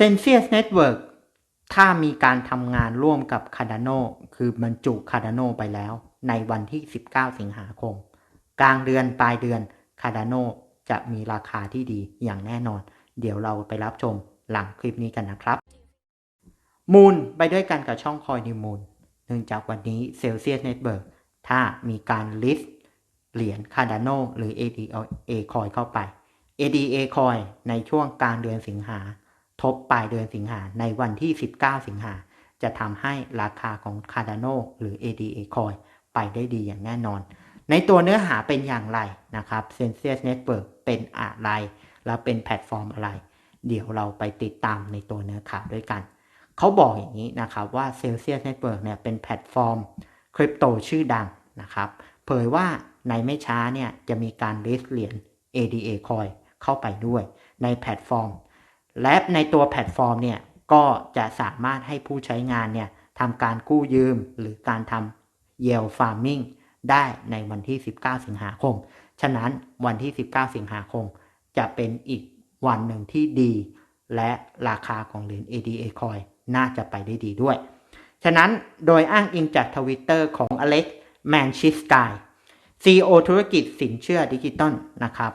เซนเซียสเน็ตเวิร์กถ้ามีการทำงานร่วมกับ Cardano คือบรรจุ Cardano ไปแล้ว ในวันที่ 19 สิงหาคม กลางเดือนปลายเดือน Cardano จะมีราคาที่ดีอย่างแน่นอน เดี๋ยวเราไปรับชมหลังคลิปนี้กันนะครับ มูลไปด้วยกันกับช่องคอยนิมูลเนื่องจากวันนี้ Celsius Network ถ้ามีการ list เหรียญ Cardano หรือ ADA Coin เข้าไป ADA Coin ในช่วงกลางเดือนสิงหา ทบปลายเดือนสิงหาในวันที่ 19 สิงหาจะทำให้ราคาของ Cardano หรือ ADA Coin ไปได้ดีอย่างแน่นอน ในตัวเนื้อหาเป็นอย่างไรนะครับ Celsius Network เป็นอะไร แล้วเป็นแพลตฟอร์มอะไร เดี๋ยวเราไปติดตามในตัวเนื้อข่าวด้วยกัน เขาบอกอย่างนี้นะครับว่า Celsius Network เนี่ยเป็นแพลตฟอร์มคริปโตชื่อดังนะครับเผยว่าในไม่ช้าเนี่ยจะมีการ list เหรียญ ADA Coin เข้าไปด้วย ในแพลตฟอร์ม และในตัวแพลตฟอร์มเนี่ยก็จะสามารถให้ผู้ใช้งานเนี่ยทำการกู้ยืมหรือการทำ yield farming ได้ในวันที่ 19 สิงหาคม ฉะนั้นวันที่ 19 สิงหาคม จะเป็นอีกวันหนึ่งที่ดี และราคาของเหรียญ ADA Coin น่าจะไปได้ดีด้วย ฉะนั้นโดยอ้างอิงจากทวิตเตอร์ของอเล็กแมนชิสกาย CEO ธุรกิจสินเชื่อดิจิตอลนะครับ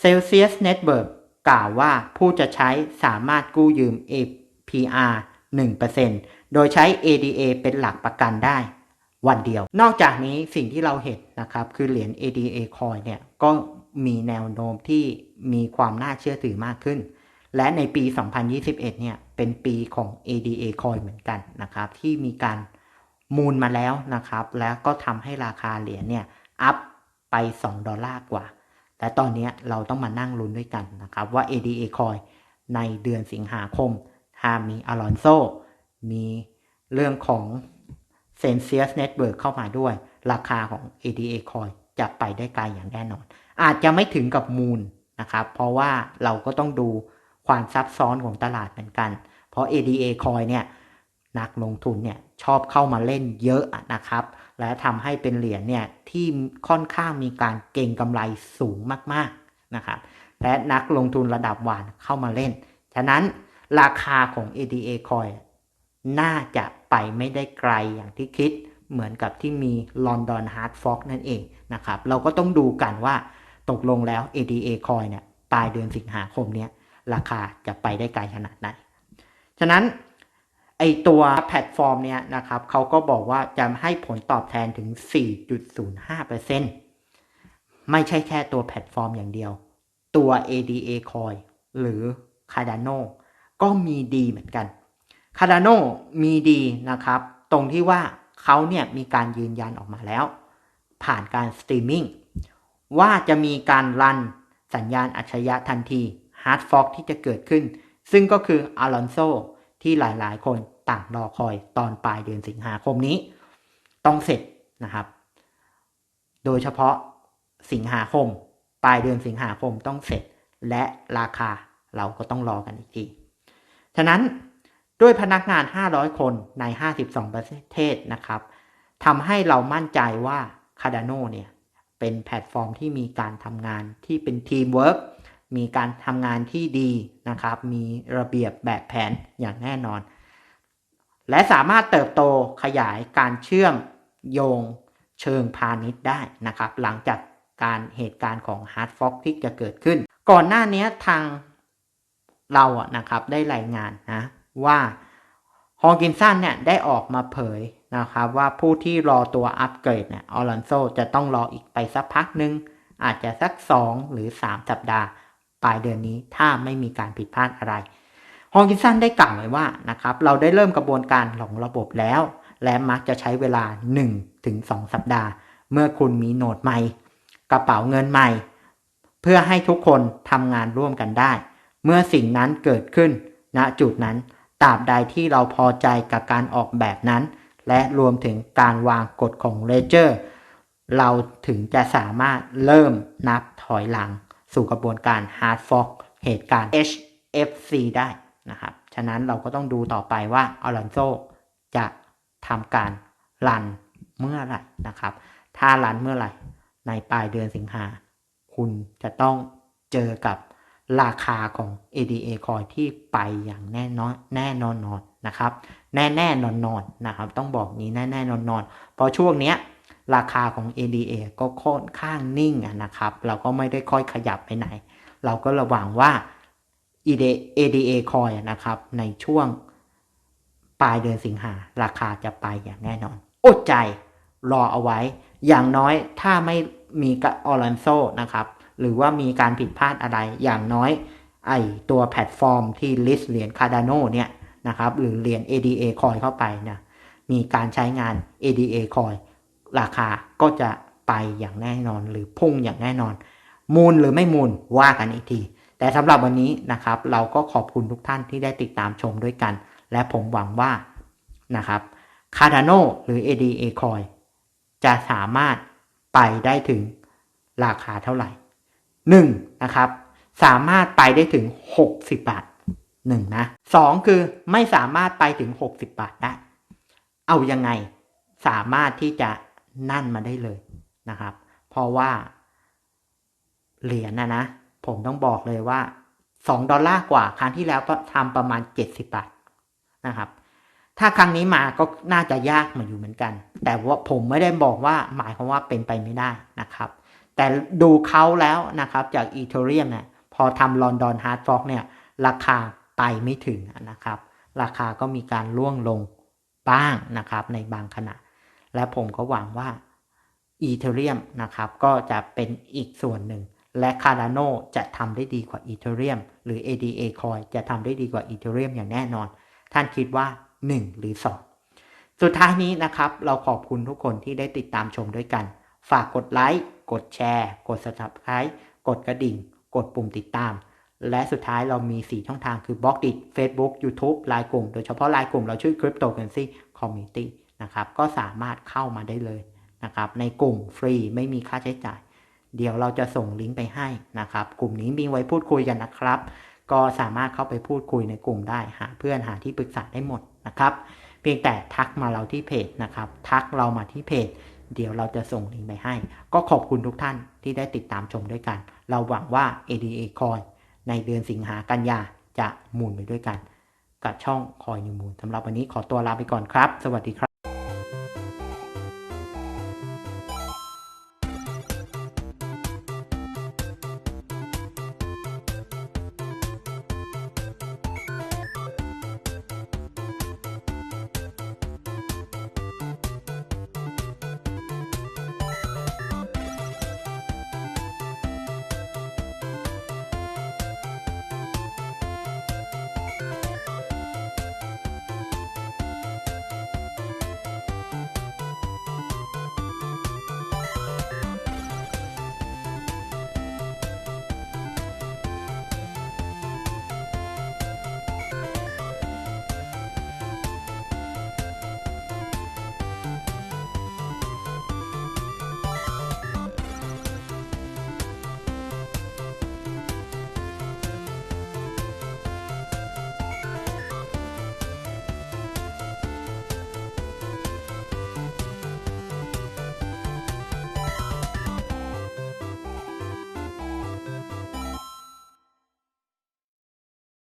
Celsius Network กล่าวว่าผู้จะใช้สามารถกู้ยืม APR 1%โดยใช้ ADA เป็นหลักประกันได้ วันเดียว นอกจากนี้สิ่งที่เราเห็นนะครับ คือเหรียญ ADA Coin เนี่ยก็มีแนวโน้มที่มีความน่าเชื่อถือมากขึ้น และในปี 2021 เนี่ยเป็นปีของ ADA Coin เหมือนกันนะครับ ที่มีการมูลมาแล้วนะครับ แล้วก็ทำให้ราคาเหรียญเนี่ยอัพไป 2 ดอลลาร์กว่า แต่ตอนนี้เราต้องมานั่งลุ้นด้วยกันนะครับว่า ADA Coin ในเดือนสิงหาคม ถ้ามีอลอนโซมีเรื่องของ c e n s i u s Network เข้ามาด้วย ราคาของ ADA Coin จะไปได้ไกลอย่างแน่นอน อาจจะไม่ถึงกับมูลนะครับ เพราะว่าเราก็ต้องดูความซับซ้อนของตลาดเหมือนกัน เพราะ ADA Coin เนี่ยนักลงทุนเนี่ยชอบเข้ามาเล่นเยอะนะครับ และทำให้เป็นเหรียญเนี่ยที่ค่อนข้างมีการเก่งกำไรสูงมากๆนะครับและนักลงทุนระดับวานเข้ามาเล่น ฉะนั้นราคาของ ADA Coin น่าจะไปไม่ได้ไกลอย่างที่คิดเหมือนกับที่มี London Hard Fork นั่นเองนะครับ เราก็ต้องดูกันว่าตกลงแล้ว ADA Coin เนี่ยปลายเดือนสิงหาคมเนี้ยราคาจะไปได้ไกลขนาดไหน ฉะนั้น ไอตัวแพลตฟอร์มเนี้ยนะครับเขาก็บอกว่าจะให้ผลตอบแทนถึง 4.05%ไม่ใช่แค่ตัวแพลตฟอร์มอย่างเดียว ตัว ADA Coin หรือ Cardano ก็มีดีเหมือนกัน Cardano มีดีนะครับ ตรงที่ว่าเขาเนี่ยมีการยืนยันออกมาแล้ว ผ่านการสตรีมมิ่งว่าจะมีการรันสัญญาณอัจฉริยะทันที Hard Fork ที่จะเกิดขึ้น ซึ่งก็คืออลอนโซ ที่หลายๆ คนต่างรอคอยตอนปลายเดือนสิงหาคมนี้ ต้องเสร็จนะครับ โดยเฉพาะสิงหาคม ปลายเดือนสิงหาคมต้องเสร็จและราคาเราก็ต้องรอกันอีกที ฉะนั้นด้วยพนักงาน 500 คนใน 52 ประเทศนะครับทำให้เรามั่นใจว่า Cardano เนี่ยเป็นแพลตฟอร์มที่มีการทำงานที่เป็นทีมเวิร์ก มีการทำงานที่ดีนะครับ มีระเบียบแบบแผนอย่างแน่นอน และสามารถเติบโตขยายการเชื่อมโยงเชิงพาณิชย์ได้นะครับ หลังจากการเหตุการณ์ของ Hard Fork ที่จะเกิดขึ้น ก่อนหน้านี้ทางเราอะนะครับได้รายงานนะว่าฮอกินสันเนี่ยได้ออกมาเผยนะครับว่าผู้ที่รอตัวอัปเกรดเนี่ยออลันโซจะต้องรออีกไปสักพักหนึ่งอาจจะสัก 2 หรือ 3 สัปดาห์ ปลายเดือนนี้ถ้าไม่มีการผิดพลาดอะไร ฮองกินสันได้กล่าวไว้ว่านะครับเราได้เริ่มกระบวนการของระบบแล้ว และมักจะใช้เวลา 1-2 สัปดาห์ เมื่อคุณมีโหนดใหม่ กระเป๋าเงินใหม่ เพื่อให้ทุกคนทำงานร่วมกันได้ เมื่อสิ่งนั้นเกิดขึ้นณจุดนั้นตราบใดที่เราพอใจกับการออกแบบนั้น และรวมถึงการวางกฎของเลเจอร์เราถึงจะสามารถเริ่มนับถอยหลัง สู่กระบวนการ Hard Fork เหตุการณ์ HFC ได้นะครับ ฉะนั้นเราก็ต้องดูต่อไปว่าอลอนโซจะทำการรันเมื่อไหร่นะครับ ถ้ารันเมื่อไหร่ในปลายเดือนสิงหาคุณจะต้องเจอกับราคาของ ADA coin ที่ไปอย่างแน่นอนแน่นอนนอนนะครับ แน่แน่นอนนอนนะครับ ต้องบอกนี้แน่แน่นอนนอนเพราะช่วงเนี้ย ราคาของ ADA ก็ค่อนข้างนิ่งนะครับ เราก็ไม่ได้ค่อยขยับไปไหน เราก็ระวังว่า ADA coin อะนะครับ ในช่วงปลายเดือนสิงหาราคาจะไปอย่างแน่นอน อดใจรอเอาไว้ อย่างน้อยถ้าไม่มีกับออรันโซนะครับ หรือว่ามีการผิดพลาดอะไร อย่างน้อยไอตัวแพลตฟอร์มที่ list เหรียญ Cardano เนี่ยนะครับ หรือเหรียญ ADA coin เข้าไปนะมีการใช้งาน ADA coin ราคาก็จะไปอย่างแน่นอนหรือพุ่งอย่างแน่นอน มูลหรือไม่มูลว่ากันอีกที แต่สำหรับวันนี้นะครับ เราก็ขอบคุณทุกท่านที่ได้ติดตามชมด้วยกัน และผมหวังว่านะครับ Cardano หรือ ADA coin จะสามารถไปได้ถึงราคาเท่าไหร่หนึ่งนะครับ สามารถไปได้ถึง 60 บาทหนึ่งนะสองคือไม่สามารถไปถึง 60 บาทได้ เอายังไงสามารถที่จะ นั่นมาได้เลยนะครับ เพราะว่า เหรียญนะนะ ผมต้องบอกเลยว่า 2 ดอลลาร์กว่า ครั้งที่แล้วทำประมาณ 70 บาทนะครับ ถ้าครั้งนี้มาก็น่าจะยากมาอยู่เหมือนกัน แต่ว่าผมไม่ได้บอกว่าหมายความว่าเป็นไปไม่ได้นะครับ แต่ดูเขาแล้วนะครับจากอีเทเรียมเนี่ยพอทำลอนดอนฮาร์ดฟอกเนี่ย ราคาไปไม่ถึงนะครับ ราคาก็มีการล่วงลงบ้างนะครับในบางขณะ และผมก็หวังว่าอีเทเรียมนะครับก็จะเป็นอีกส่วนหนึ่ง และ Cardano จะทำได้ดีกว่าอีเทเรียมหรือ ADA Coin จะทำได้ดีกว่าอีเทเรียมอย่างแน่นอน ท่านคิดว่า 1 หรือ 2 สุดท้ายนี้นะครับ เราขอบคุณทุกคนที่ได้ติดตามชมด้วยกัน ฝากกดไลค์กดแชร์ กด subscribe กดกระดิ่ง กดปุ่มติดตาม และสุดท้ายเรามี 4 ช่องทางคือ b ล็อกดิ Facebook YouTube ไลน์กลุ่ม โดยเฉพาะไลน์กลุ่มเราชื่อ Cryptocurrency Community นะครับ ก็สามารถเข้ามาได้เลยนะครับ ในกลุ่มฟรีไม่มีค่าใช้จ่าย เดี๋ยวเราจะส่งลิงก์ไปให้นะครับ กลุ่มนี้มีไว้พูดคุยกันนะครับ ก็สามารถเข้าไปพูดคุยในกลุ่มได้หาเพื่อนหาที่ปรึกษาได้หมดนะครับ เพียงแต่ทักมาเราที่เพจนะครับ ทักเรามาที่เพจ เดี๋ยวเราจะส่งลิงก์ไปให้ ก็ขอบคุณทุกท่านที่ได้ติดตามชมด้วยกัน เราหวังว่า ADA Coin ในเดือนสิงหากันยาจะหมุนไปด้วยกัน กับช่องคอยนิวมูลสำหรับวันนี้ขอตัวลาไปก่อนครับ สวัสดีครับ